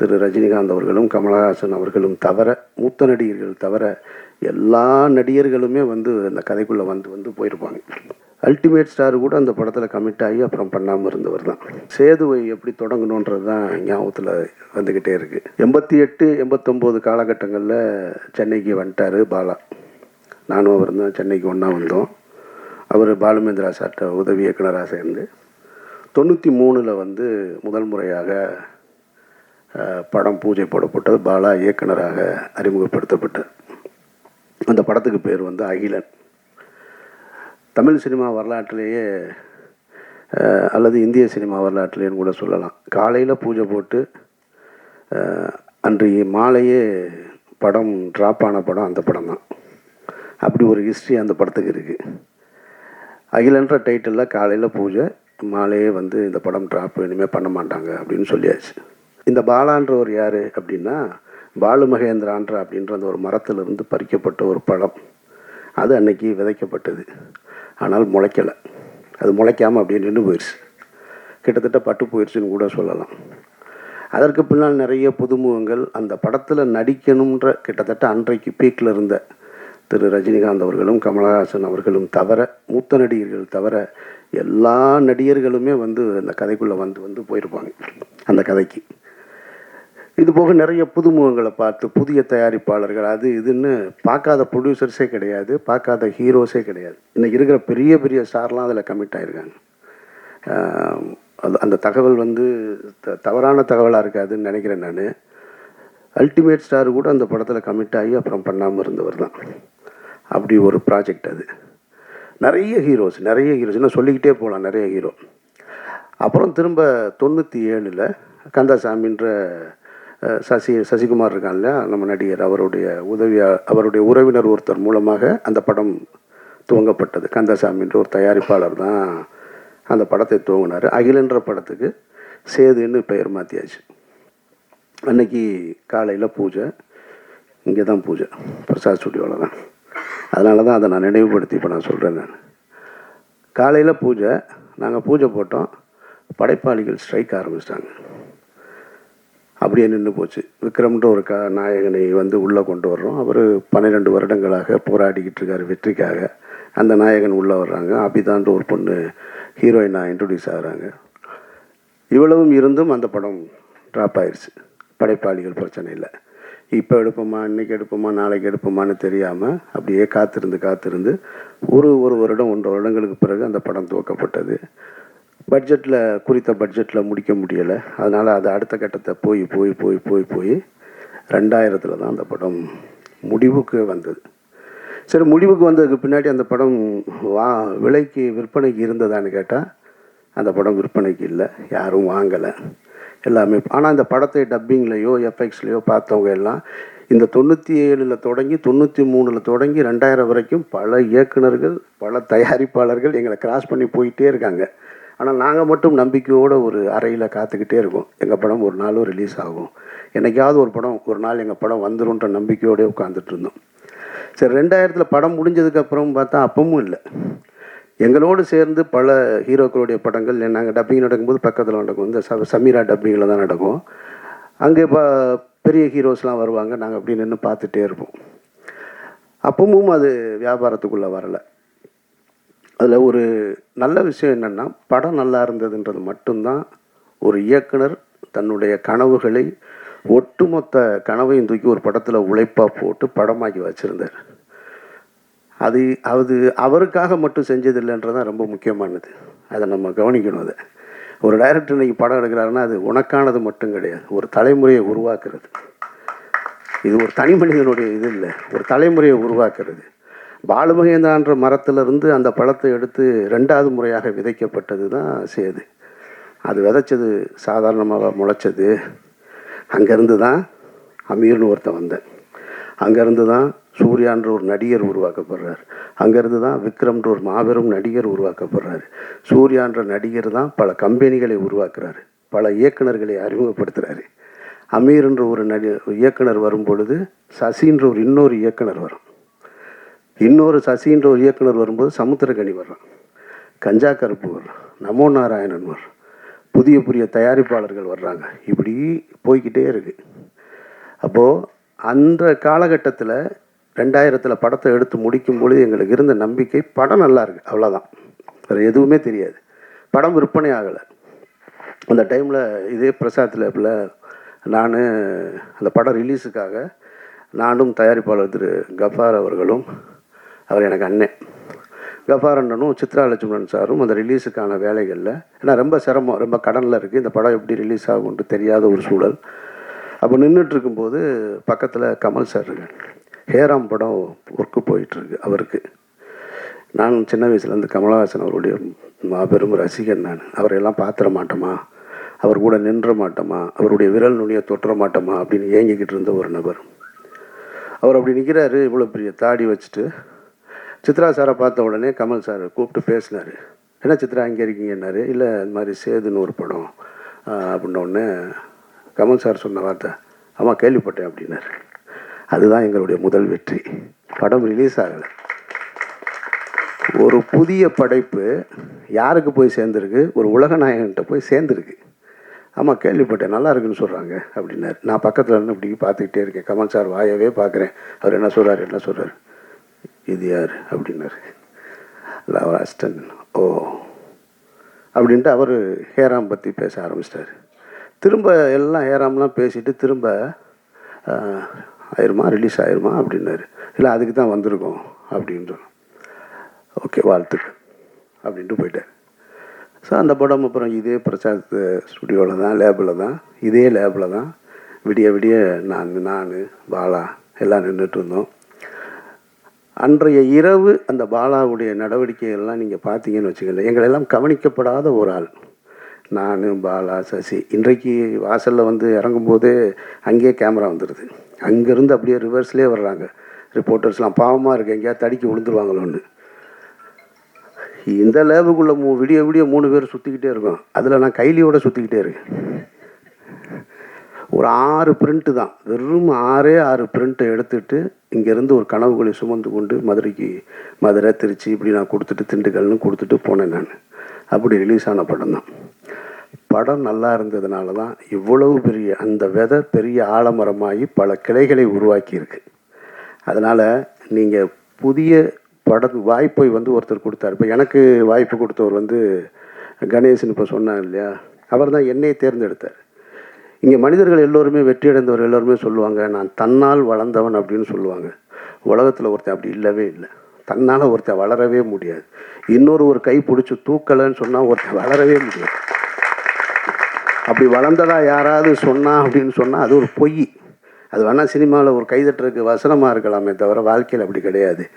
திரு ரஜினிகாந்த் அவர்களும் கமலஹாசன் அவர்களும் தவிர மூத்த நடிகர்கள் தவிர எல்லா நடிகர்களுமே வந்து அந்த கதைக்குள்ளே வந்து வந்து போயிருப்பாங்க. அல்டிமேட் ஸ்டார் கூட அந்த படத்தில் கமிட் ஆகி அப்புறம் பண்ணாமல் இருந்தவர் தான். சேதுவை எப்படி தொடங்கணுன்றது தான் ஞாபகத்தில் வந்துக்கிட்டே இருக்குது எண்பத்தி எட்டு எண்பத்தொம்போது காலகட்டங்களில் சென்னைக்கு வந்துட்டார் பாலா. நானும் அவர் தான் சென்னைக்கு ஒன்றா வந்தோம். அவர் பாலுமேந்திரா சார்ட்ட உதவி இயக்குனராக சேர்ந்து தொண்ணூற்றி மூணில் வந்து முதல் முறையாக படம் பூஜை போடப்பட்டது. பாலா இயக்குனராக அறிமுகப்படுத்தப்பட்டார். அந்த படத்துக்கு பேர் வந்து அகிலன். தமிழ் சினிமா வரலாற்றிலேயே அல்லது இந்திய சினிமா வரலாற்றிலேன்னு கூட சொல்லலாம். காலையில் பூஜை போட்டு அன்றைய மாலையே படம் ட்ராப் ஆன படம் அந்த படம் தான். அப்படி ஒரு ஹிஸ்ட்ரி அந்த படத்துக்கு இருக்குது அகிலன்ற டைட்டிலில் காலையில் பூஜை மாலையே வந்து இந்த படம் ட்ராப் இனிமேல் பண்ண மாட்டாங்க அப்படின்னு சொல்லியாச்சு. இந்த பாலான்றவர் யார் அப்படின்னா பாலு மகேந்திரான்ற அப்படின்ற அந்த ஒரு மரத்திலிருந்து பறிக்கப்பட்ட ஒரு பழம். அது அன்னைக்கு விதைக்கப்பட்டது. ஆனால் முளைக்கலை. அது முளைக்காமல் அப்படியே நின்று போயிடுச்சு கிட்டத்தட்ட பட்டு போயிடுச்சுன்னு கூட சொல்லலாம். அதற்கு பின்னால் நிறைய புதுமுகங்கள். அந்த படத்தில் நடிக்கணுன்ற கிட்டத்தட்ட அன்றைக்கு பீக்கில் இருந்த திரு ரஜினிகாந்த் அவர்களும் கமலஹாசன் அவர்களும் தவிர மூத்த நடிகர்கள் தவிர எல்லா நடிகர்களுமே வந்து அந்த கதைக்குள்ளே வந்து வந்து போயிருப்பாங்க. அந்த கதைக்கு. இது போக நிறைய புதுமுகங்களை பார்த்து புதிய தயாரிப்பாளர்கள் அது இதுன்னு பார்க்காத ப்ரொடியூசர்ஸே கிடையாது பார்க்காத ஹீரோஸே கிடையாது. இன்னைக்கு இருக்கிற பெரிய பெரிய ஸ்டார்லாம் அதில் கமிட் ஆகிருக்காங்க அது அந்த தகவல் வந்து த- தவறான தகவலாக இருக்காதுன்னு நினைக்கிறேன் நான். அல்டிமேட் ஸ்டார் கூட அந்த படத்தில் கமிட் ஆகி அப்புறம் பண்ணாமல் இருந்தவர் தான். அப்படி ஒரு ப்ராஜெக்ட் அது. நிறைய ஹீரோஸ் நிறைய ஹீரோஸ் இன்னும் சொல்லிக்கிட்டே போகலாம் நிறைய ஹீரோ அப்புறம் திரும்ப தொண்ணூற்றி ஏழில் கந்தசாமின்ற சசி சசிகுமார் இருக்கான்ல நம்ம நடிகர் அவருடைய உதவியா அவருடைய உறவினர் ஒருத்தர் மூலமாக அந்த படம் துவங்கப்பட்டது. கந்தசாமின்ற ஒரு தயாரிப்பாளர் தான் அந்த படத்தை துவங்கினார். அகிலன்ற படத்துக்கு சேதுன்னு பெயர் மாற்றியாச்சு அன்னைக்கு காலையில் பூஜை. இங்கே தான் பூஜை. பிரசாத் ஸ்டுடியோவில் தான். அதனால தான் அதை நான் நினைவுபடுத்தி இப்போ நான் சொல்கிறேன் நான். காலையில் பூஜை. நாங்கள் பூஜை போட்டோம். படைப்பாளிகள் ஸ்ட்ரைக் ஆரம்பிச்சிட்டாங்க. அப்படியே நின்று போச்சு. விக்ரம்ன்ற ஒரு க நாயகனை வந்து உள்ளே கொண்டு வர்றோம். அவர் பன்னிரெண்டு வருடங்களாக போராடிக்கிட்டு இருக்கார் வெற்றிக்காக. அந்த நாயகன் உள்ளே வர்றாங்க. அபிதான்ற ஒரு பொண்ணு ஹீரோயினாக இன்ட்ரடியூஸ் ஆகுறாங்க. இவ்வளவும் இருந்தும் அந்த படம் ட்ராப் ஆயிடுச்சு படைப்பாளிகள் பிரச்சனை இல்லை. இப்போ எடுப்போமா இன்னைக்கு எடுப்போமா நாளைக்கு எடுப்போமான்னு தெரியாமல் அப்படியே காத்திருந்து காத்திருந்து ஒரு ஒரு வருடம் ஒன்றரை வருடங்களுக்கு பிறகு அந்த படம் துவக்கப்பட்டது. பட்ஜெட்டில் குறித்த பட்ஜெட்டில் முடிக்க முடியலை. அதனால் அது அடுத்த கட்டத்தை போய் போய் போய் போய் போய் ரெண்டாயிரத்தில் தான் அந்த படம் முடிவுக்கு வந்தது. சரி முடிவுக்கு வந்ததுக்கு பின்னாடி அந்த படம் வா விலைக்கு விற்பனைக்கு இருந்ததான்னு கேட்டால் அந்த படம் விற்பனைக்கு இல்லை. யாரும் வாங்கலை. எல்லாமே ஆனால் இந்த படத்தை டப்பிங்லேயோ எஃப்எக்ஸ்லேயோ பார்த்தவங்க எல்லாம் இந்த தொண்ணூற்றி ஏழில் தொடங்கி தொண்ணூற்றி மூணில் தொடங்கி ரெண்டாயிரம் வரைக்கும் பல இயக்குனர்கள் பல தயாரிப்பாளர்கள் எங்களை கிராஸ் பண்ணி போயிட்டே இருக்காங்க. ஆனால் நாங்கள் மட்டும் நம்பிக்கையோடு ஒரு அறையில் காத்துக்கிட்டே இருக்கோம். எங்கள் படம் ஒரு நாளும் ரிலீஸ் ஆகும். என்னைக்காவது ஒரு படம் ஒரு நாள் எங்கள் படம் வந்துருன்ற நம்பிக்கையோடய உட்காந்துட்டு இருந்தோம். சரி ரெண்டாயிரத்தில் படம் முடிஞ்சதுக்கப்புறம் பார்த்தா அப்பவும் இல்லை. எங்களோடு சேர்ந்து பல ஹீரோக்களுடைய படங்கள் நாங்கள் டப்பிங் நடக்கும்போது பக்கத்தில் நடக்கும். இந்த ச சமீரா டப்பிங்கில் தான் நடக்கும். அங்கே இப்போ பெரிய ஹீரோஸ்லாம் வருவாங்க. நாங்கள் அப்படி நின்று பார்த்துட்டே இருப்போம். அப்பவும் அது வியாபாரத்துக்குள்ளே வரலை. அதில் ஒரு நல்ல விஷயம் என்னென்னா படம் நல்லா இருந்ததுன்றது மட்டும்தான் ஒரு இயக்குனர் தன்னுடைய கனவுகளை ஒட்டுமொத்த கனவையும் தூக்கி ஒரு படத்தில் உழைப்பாக போட்டு படமாக்கி வச்சுருந்தார். அது அது அவருக்காக மட்டும் செஞ்சதில்லைன்றதான் ரொம்ப முக்கியமானது. அதை நம்ம கவனிக்கணும் அதை. ஒரு டைரக்டர் இன்றைக்கி படம் எடுக்கிறாருன்னா அது உனக்கானது மட்டும் கிடையாது. ஒரு தலைமுறையை உருவாக்குறது. இது ஒரு தனி மனிதனுடைய இது இல்லை. ஒரு தலைமுறையை உருவாக்குறது. பாலுமகேந்திரான்ற மரத்திலிருந்து அந்த பழத்தை எடுத்து ரெண்டாவது முறையாக விதைக்கப்பட்டது தான் சேது. அது விதைச்சது சாதாரணமாக முளைச்சது. அங்கேருந்து தான் அமீர்னு ஒருத்தன் வந்தேன். அங்கேருந்து தான் சூர்யான்ற ஒரு நடிகர் உருவாக்கப்படுறார். அங்கேருந்து தான் விக்ரம்ன்ற ஒரு மாபெரும் நடிகர் உருவாக்கப்படுறாரு. சூர்யான்ற நடிகர் தான் பல கம்பெனிகளை உருவாக்குறாரு. பல இயக்குனர்களை அறிமுகப்படுத்துகிறாரு அமீர்ன்ற ஒரு நடி இயக்குனர் வரும் பொழுது சசின்ற ஒரு இன்னொரு இயக்குனர் வரும். இன்னொரு சசின்ற ஒரு இயக்குனர் வரும்போது சமுத்திரக்கனி வர்றான். கஞ்சா கருப்பு வர்றான். நமோ நாராயணன் வர்றான். புதிய புதிய தயாரிப்பாளர்கள் வர்றாங்க. இப்படி போய்க்கிட்டே இருக்குது அப்போது அந்த காலகட்டத்தில் ரெண்டாயிரத்தில் படத்தை எடுத்து முடிக்கும் பொழுது எங்களுக்கு இருந்த நம்பிக்கை படம் நல்லா இருக்குது அவ்வளோதான் வேறு எதுவுமே தெரியாது. படம் விற்பனை ஆகலை. அந்த டைமில் இதே பிரசாத் லேபில் நான் அந்த படம் ரிலீஸுக்காக நானும் தயாரிப்பாளர் திரு கஃபார் அவர்களும் அவர் எனக்கு அண்ணன். கஃபார் அண்ணனும் சித்ரா லட்சுமணன் சாரும் அந்த ரிலீஸுக்கான வேலைகளில் ஏன்னா ரொம்ப சிரமம் ரொம்ப கடனில் இருக்குது இந்த படம் எப்படி ரிலீஸ் ஆகும்ட்டு தெரியாத ஒரு சூழல். அப்போ நின்றுட்டுருக்கும்போது பக்கத்தில் கமல் சார் இருக்கு ஹேராம் படம் ஒர்க்கு போயிட்டுருக்கு அவருக்கு. நான் சின்ன வயசுலேருந்து கமலஹாசன் அவருடைய மாபெரும் ரசிகன் நான். அவரையெல்லாம் பார்த்துட மாட்டோமா? அவர் கூட நின்ற மாட்டோமா? அவருடைய விரல் நுனியை தொட்டுற மாட்டோமா? அப்படின்னு ஏங்கிக்கிட்டு இருந்த ஒரு நபர். அவர் அப்படி நிற்கிறாரு இவ்வளோ பெரிய தாடி வச்சுட்டு. சித்ரா சாரை பார்த்த உடனே கமல் சார் கூப்பிட்டு பேசினார். என்ன சித்ரா இங்கே இருக்கீங்கன்னாரு? இல்லை இந்த மாதிரி சேதுன்னு ஒரு படம் அப்படின்னோடனே அப்படின்ன கமல் சார் சொன்ன வார்த்தை ஆமாம் கேள்விப்பட்டேன் அப்படின்னாரு. அதுதான் எங்களுடைய முதல் வெற்றி. படம் ரிலீஸ் ஆகலை. ஒரு புதிய படைப்பு யாருக்கு போய் சேர்ந்துருக்கு? ஒரு உலக நாயகன்கிட்ட போய் சேர்ந்துருக்கு. ஆமாம் கேள்விப்பட்டேன் நல்லா இருக்குன்னு சொல்கிறாங்க அப்படின்னாரு. நான் பக்கத்தில் இருந்து இப்படி பார்த்துக்கிட்டே இருக்கேன். கமல் சார் வாயவே பார்க்குறேன். அவர் என்ன சொல்கிறார் என்ன சொல்கிறார் இது யார் அப்படின்னாரு. இல்லை அஸ்டன் ஓ. அப்படின்ட்டு அவர் ஹேராம் பற்றி பேச ஆரம்பிச்சிட்டாரு. திரும்ப எல்லாம் ஹேராம்லாம் பேசிட்டு திரும்ப ஆயிருமா? ரிலீஸ் ஆயிருமா? அப்படின்னாரு. இல்லை அதுக்கு தான் வந்திருக்கோம் அப்படின்றோம் ஓகே வாழ்த்துக்கள் அப்படின்ட்டு போயிட்டார். ஸோ அந்த படம் அப்புறம் இதே பிரசாத் ஸ்டுடியோவில் தான் லேபில் தான் இதே லேபில் தான் விடிய விடிய நான் நான் பாலா எல்லாம் நின்றுட்டு இருந்தோம். அன்றைய இரவு அந்த பாலாவுடைய நடவடிக்கைகள்லாம் நீங்கள் பார்த்தீங்கன்னு வச்சுக்கோங்களேன். எங்களெல்லாம் கவனிக்கப்படாத ஒரு ஆள். நான் பாலா சசி. இன்றைக்கு வாசலில் வந்து இறங்கும்போதே அங்கேயே கேமரா வந்துடுது அங்கேருந்து அப்படியே ரிவர்ஸ்லேயே வர்றாங்க. ரிப்போர்ட்டர்ஸ்லாம் பாவமாக இருக்குது எங்கேயாவது தடுக்கி விழுந்துருவாங்களோன்னு. இந்த லேபுக்குள்ளே மூ விடிய விடிய மூணு பேர் சுற்றிக்கிட்டே இருக்கோம். அதில் நான் கைலியோடு சுற்றிக்கிட்டே இருக்கேன். ஒரு ஆறு பிரிண்ட்டு தான். வெறும் ஆறே ஆறு பிரிண்ட்டை எடுத்துட்டு இங்கேருந்து ஒரு கனவுகளை சுமந்து கொண்டு மதுரைக்கு மதுரை திருச்சி இப்படி நான் கொடுத்துட்டு திண்டுக்கல்னு கொடுத்துட்டு போனேன் நான். அப்படி ரிலீஸ் ஆன படம் தான். படம் நல்லா இருந்ததுனால தான் இவ்வளவு பெரிய அந்த விதை பெரிய ஆலமரமாகி பல கிளைகளை உருவாக்கியிருக்கு. அதனால் நீங்கள் புதிய படம் வாய்ப்பை வந்து ஒருத்தர் கொடுத்தாரு. இப்போ எனக்கு வாய்ப்பு கொடுத்தவர் வந்து கணேசன் இப்போ சொன்னார் இல்லையா? அவர் தான் என்னை தேர்ந்தெடுத்தார். இங்கே மனிதர்கள் எல்லோருமே வெற்றியடைந்தவர் எல்லோருமே சொல்லுவாங்க நான் தன்னால் வளர்ந்தவன் அப்படின்னு சொல்லுவாங்க. உலகத்தில் ஒருத்தன் அப்படி இல்லவே இல்லை. தன்னால் ஒருத்தன் வளரவே முடியாது. இன்னொரு ஒரு கை பிடிச்சி தூக்கலைன்னு சொன்னால் ஒருத்தன் வளரவே முடியாது. அப்படி வளர்ந்ததா யாராவது சொன்னா அப்படின்னு சொன்னால் அது ஒரு பொய். அது வேணால் சினிமாவில் ஒரு கைதட்டுறதுக்கு வசனமாக இருக்கலாமே தவிர வாழ்க்கையில் அப்படி கிடையாது.